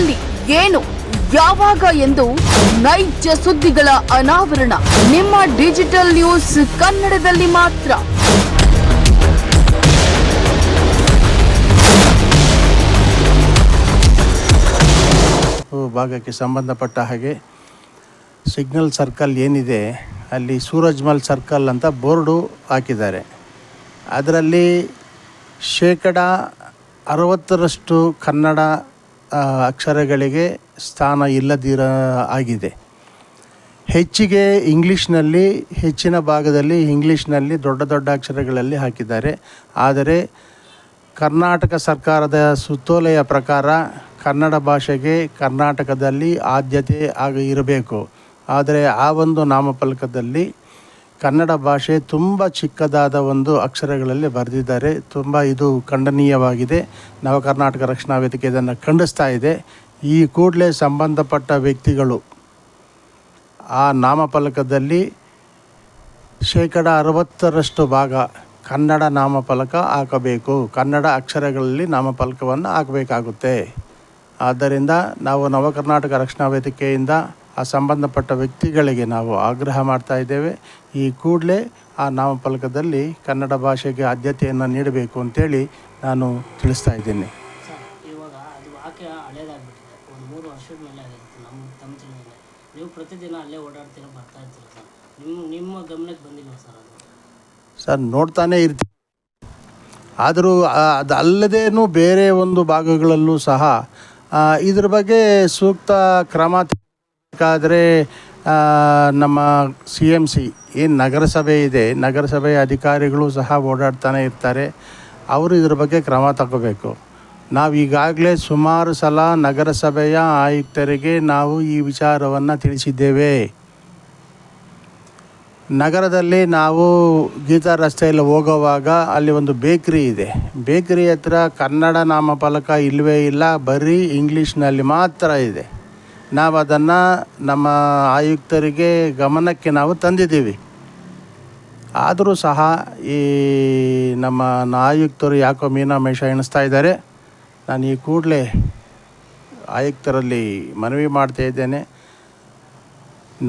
ಎಲ್ಲಿ ಏನು, ಯಾವಾಗ ಎಂದು ನೈಜ ಸುದ್ದಿಗಳ ಅನಾವರಣ. ನಿಮ್ಮ ಡಿಜಿಟಲ್ ನ್ಯೂಸ್ ಕನ್ನಡದಲ್ಲಿ ಮಾತ್ರ. ಭಾಗಕ್ಕೆ ಸಂಬಂಧಪಟ್ಟ ಹಾಗೆ ಸಿಗ್ನಲ್ ಸರ್ಕಲ್ ಏನಿದೆ, ಅಲ್ಲಿ ಸೂರಜ್ಮಲ್ ಸರ್ಕಲ್ ಅಂತ ಬೋರ್ಡು ಹಾಕಿದ್ದಾರೆ. ಅದರಲ್ಲಿ ಶೇಕಡ ಅರವತ್ತರಷ್ಟು ಕನ್ನಡ ಅಕ್ಷರಗಳಿಗೆ ಸ್ಥಾನ ಇಲ್ಲದಿರ ಆಗಿದೆ. ಹೆಚ್ಚಿಗೆ ಇಂಗ್ಲೀಷ್ನಲ್ಲಿ, ಹೆಚ್ಚಿನ ಭಾಗದಲ್ಲಿ ಇಂಗ್ಲೀಷ್ನಲ್ಲಿ ದೊಡ್ಡ ದೊಡ್ಡ ಅಕ್ಷರಗಳಲ್ಲಿ ಹಾಕಿದ್ದಾರೆ. ಆದರೆ ಕರ್ನಾಟಕ ಸರ್ಕಾರದ ಸುತ್ತೋಲೆಯ ಪ್ರಕಾರ ಕನ್ನಡ ಭಾಷೆಗೆ ಕರ್ನಾಟಕದಲ್ಲಿ ಆದ್ಯತೆ ಆಗ ಇರಬೇಕು. ಆದರೆ ಆ ಒಂದು ನಾಮಫಲಕದಲ್ಲಿ ಕನ್ನಡ ಭಾಷೆ ತುಂಬ ಚಿಕ್ಕದಾದ ಒಂದು ಅಕ್ಷರಗಳಲ್ಲಿ ಬರೆದಿದ್ದಾರೆ. ತುಂಬ ಇದು ಖಂಡನೀಯವಾಗಿದೆ. ನವ ಕರ್ನಾಟಕ ರಕ್ಷಣಾ ವೇದಿಕೆ ಇದನ್ನು ಖಂಡಿಸ್ತಾ ಇದೆ. ಈ ಕೂಡಲೇ ಸಂಬಂಧಪಟ್ಟ ವ್ಯಕ್ತಿಗಳು ಆ ನಾಮಫಲಕದಲ್ಲಿ ಶೇಕಡ ಅರವತ್ತರಷ್ಟು ಭಾಗ ಕನ್ನಡ ನಾಮಫಲಕ ಹಾಕಬೇಕು. ಕನ್ನಡ ಅಕ್ಷರಗಳಲ್ಲಿ ನಾಮಫಲಕವನ್ನು ಹಾಕಬೇಕಾಗುತ್ತೆ. ಆದ್ದರಿಂದ ನಾವು ನವಕರ್ನಾಟಕ ರಕ್ಷಣಾ ವೇದಿಕೆಯಿಂದ ಆ ಸಂಬಂಧಪಟ್ಟ ವ್ಯಕ್ತಿಗಳಿಗೆ ನಾವು ಆಗ್ರಹ ಮಾಡ್ತಾ ಇದ್ದೇವೆ. ಈ ಕೂಡಲೇ ಆ ನಾಮಫಲಕದಲ್ಲಿ ಕನ್ನಡ ಭಾಷೆಗೆ ಆದ್ಯತೆಯನ್ನು ನೀಡಬೇಕು ಅಂತೇಳಿ ನಾನು ತಿಳಿಸ್ತಾ ಇದ್ದೀನಿ. ಸರ್ ನೋಡ್ತಾನೆ ಇರ್ತೀವಿ. ಆದರೂ ಅದು ಅದಲ್ಲದೇನೂ ಬೇರೆ ಒಂದು ಭಾಗಗಳಲ್ಲೂ ಸಹ ಇದ್ರ ಬಗ್ಗೆ ಸೂಕ್ತ ಕ್ರಮ ಬೇಕಾದರೆ ನಮ್ಮ ಸಿ ಎಂ ಸಿ ಏನು ನಗರಸಭೆ ಇದೆ. ನಗರಸಭೆಯ ಅಧಿಕಾರಿಗಳು ಸಹ ಓಡಾಡ್ತಾನೆ ಇರ್ತಾರೆ. ಅವರು ಇದ್ರ ಬಗ್ಗೆ ಕ್ರಮ ತಗೋಬೇಕು. ನಾವು ಈಗಾಗಲೇ ಸುಮಾರು ಸಲ ನಗರಸಭೆಯ ಆಯುಕ್ತರಿಗೆ ನಾವು ಈ ವಿಚಾರವನ್ನು ತಿಳಿಸಿದ್ದೇವೆ. ನಗರದಲ್ಲಿ ನಾವು ಗೀತಾ ರಸ್ತೆಯಲ್ಲಿ ಹೋಗುವಾಗ ಅಲ್ಲಿ ಒಂದು ಬೇಕ್ರಿ ಇದೆ. ಬೇಕ್ರಿ ಹತ್ರ ಕನ್ನಡ ನಾಮಫಲಕ ಇಲ್ಲವೇ ಇಲ್ಲ, ಬರೀ ಇಂಗ್ಲೀಷ್ನಲ್ಲಿ ಮಾತ್ರ ಇದೆ. ನಾವು ಅದನ್ನು ನಮ್ಮ ಆಯುಕ್ತರಿಗೆ ಗಮನಕ್ಕೆ ನಾವು ತಂದಿದ್ದೀವಿ. ಆದರೂ ಸಹ ಈ ನಮ್ಮ ಆಯುಕ್ತರು ಯಾಕೋ ಮೀನಾಮೇಷ ಎಣಿಸ್ತಾ ಇದ್ದಾರೆ. ನಾನು ಈ ಕೂಡಲೇ ಆಯುಕ್ತರಲ್ಲಿ ಮನವಿ ಮಾಡ್ತಾ ಇದ್ದೇನೆ.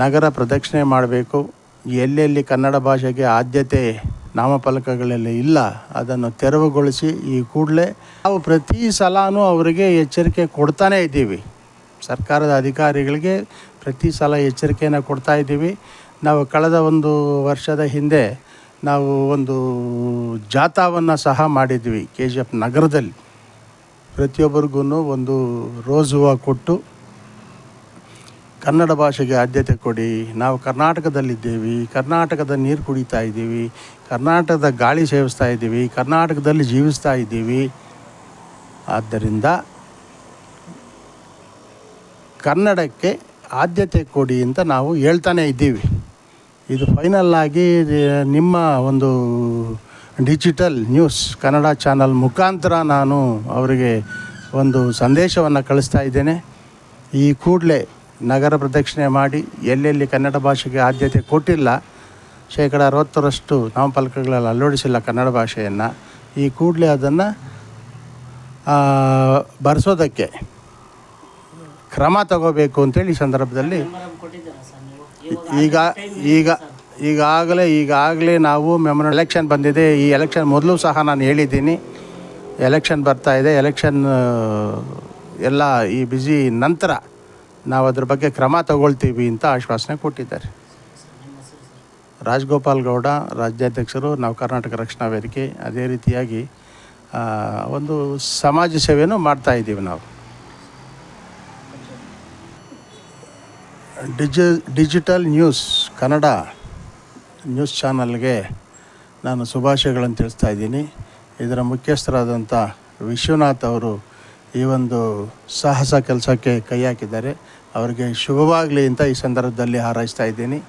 ನಗರ ಪ್ರದಕ್ಷಿಣೆ ಮಾಡಬೇಕು. ಎಲ್ಲೆಲ್ಲಿ ಕನ್ನಡ ಭಾಷೆಗೆ ಆದ್ಯತೆ ನಾಮಫಲಕಗಳಲ್ಲಿ ಇಲ್ಲ, ಅದನ್ನು ತೆರವುಗೊಳಿಸಿ ಈ ಕೂಡಲೇ ನಾವು ಪ್ರತಿ ಸಲನೂ ಅವರಿಗೆ ಎಚ್ಚರಿಕೆ ಕೊಡ್ತಾನೇ ಇದ್ದೀವಿ. ಸರ್ಕಾರದ ಅಧಿಕಾರಿಗಳಿಗೆ ಪ್ರತಿ ಸಲ ಎಚ್ಚರಿಕೆಯನ್ನು ಕೊಡ್ತಾ ಇದ್ದೀವಿ. ನಾವು ಕಳೆದ ಒಂದು ವರ್ಷದ ಹಿಂದೆ ನಾವು ಒಂದು ಜಾಥಾವನ್ನು ಸಹ ಮಾಡಿದ್ವಿ ಕೆ ಜಿ ಎಫ್ ನಗರದಲ್ಲಿ. ಪ್ರತಿಯೊಬ್ಬರಿಗೂ ಒಂದು ರೋಸ್ ಹೂವು ಕೊಟ್ಟು ಕನ್ನಡ ಭಾಷೆಗೆ ಆದ್ಯತೆ ಕೊಡಿ. ನಾವು ಕರ್ನಾಟಕದಲ್ಲಿದ್ದೇವೆ. ಕರ್ನಾಟಕದ ನೀರು ಕುಡಿತಾ ಇದ್ದೀವಿ. ಕರ್ನಾಟಕದ ಗಾಳಿ ಸೇವಿಸ್ತಾ ಇದ್ದೀವಿ. ಕರ್ನಾಟಕದಲ್ಲಿ ಜೀವಿಸ್ತಾ ಇದ್ದೀವಿ. ಆದ್ದರಿಂದ ಕನ್ನಡಕ್ಕೆ ಆದ್ಯತೆ ಕೊಡಿ ಅಂತ ನಾವು ಹೇಳ್ತಾನೆ ಇದ್ದೀವಿ. ಇದು ಫೈನಲ್ ಆಗಿ ನಿಮ್ಮ ಒಂದು ಡಿಜಿಟಲ್ ನ್ಯೂಸ್ ಕನ್ನಡ ಚಾನಲ್ ಮುಖಾಂತರ ನಾನು ಅವರಿಗೆ ಒಂದು ಸಂದೇಶವನ್ನು ಕಳಿಸ್ತಾ ಇದ್ದೇನೆ. ಈ ಕೂಡಲೇ ನಗರ ಪ್ರದಕ್ಷಿಣೆ ಮಾಡಿ ಎಲ್ಲೆಲ್ಲಿ ಕನ್ನಡ ಭಾಷೆಗೆ ಆದ್ಯತೆ ಕೊಟ್ಟಿಲ್ಲ, ಶೇಕಡ ಅರವತ್ತರಷ್ಟು ನಾಮಫಲಕಗಳಲ್ಲಿ ಅಳವಡಿಸಿಲ್ಲ ಕನ್ನಡ ಭಾಷೆಯನ್ನು, ಈ ಕೂಡಲೇ ಅದನ್ನು ಬರೆಸೋದಕ್ಕೆ ಕ್ರಮ ತಗೋಬೇಕು ಅಂತೇಳಿ ಈ ಸಂದರ್ಭದಲ್ಲಿ ಈಗ ಈಗ ಈಗಾಗಲೇ ಈಗಾಗಲೇ ನಾವು ಮೆಮೊರ ಎಲೆಕ್ಷನ್ ಬಂದಿದೆ. ಈ ಎಲೆಕ್ಷನ್ ಮೊದಲು ಸಹ ನಾನು ಹೇಳಿದ್ದೀನಿ. ಎಲೆಕ್ಷನ್ ಬರ್ತಾ ಇದೆ. ಎಲೆಕ್ಷನ್ ಎಲ್ಲ ಈ ಬಿಸಿ ನಂತರ ನಾವು ಅದ್ರ ಬಗ್ಗೆ ಕ್ರಮ ತಗೊಳ್ತೀವಿ ಅಂತ ಆಶ್ವಾಸನೆ ಕೊಟ್ಟಿದ್ದಾರೆ. ರಾಜಗೋಪಾಲ್ ಗೌಡ, ರಾಜ್ಯಾಧ್ಯಕ್ಷರು, ನಾವು ಕರ್ನಾಟಕ ರಕ್ಷಣಾ ವೇದಿಕೆ, ಅದೇ ರೀತಿಯಾಗಿ ಒಂದು ಸಮಾಜ ಸೇವೆಯೂ ಮಾಡ್ತಾ ಇದ್ದೀವಿ ನಾವು. Digi, digital news Kannada news ಚಾನಲ್ಗೆ ನಾನು ಶುಭಾಶಯಗಳನ್ನು ತಿಳಿಸ್ತಾ ಇದ್ದೀನಿ. ಇದರ ಮುಖ್ಯಸ್ಥರಾದಂಥ ವಿಶ್ವನಾಥ್ ಅವರು ಈ ಒಂದು ಸಾಹಸ ಕೆಲಸಕ್ಕೆ ಕೈ ಹಾಕಿದ್ದಾರೆ. ಅವರಿಗೆ ಶುಭವಾಗಲಿ ಅಂತ ಈ ಸಂದರ್ಭದಲ್ಲಿ ಹಾರೈಸ್ತಾ ಇದ್ದೀನಿ.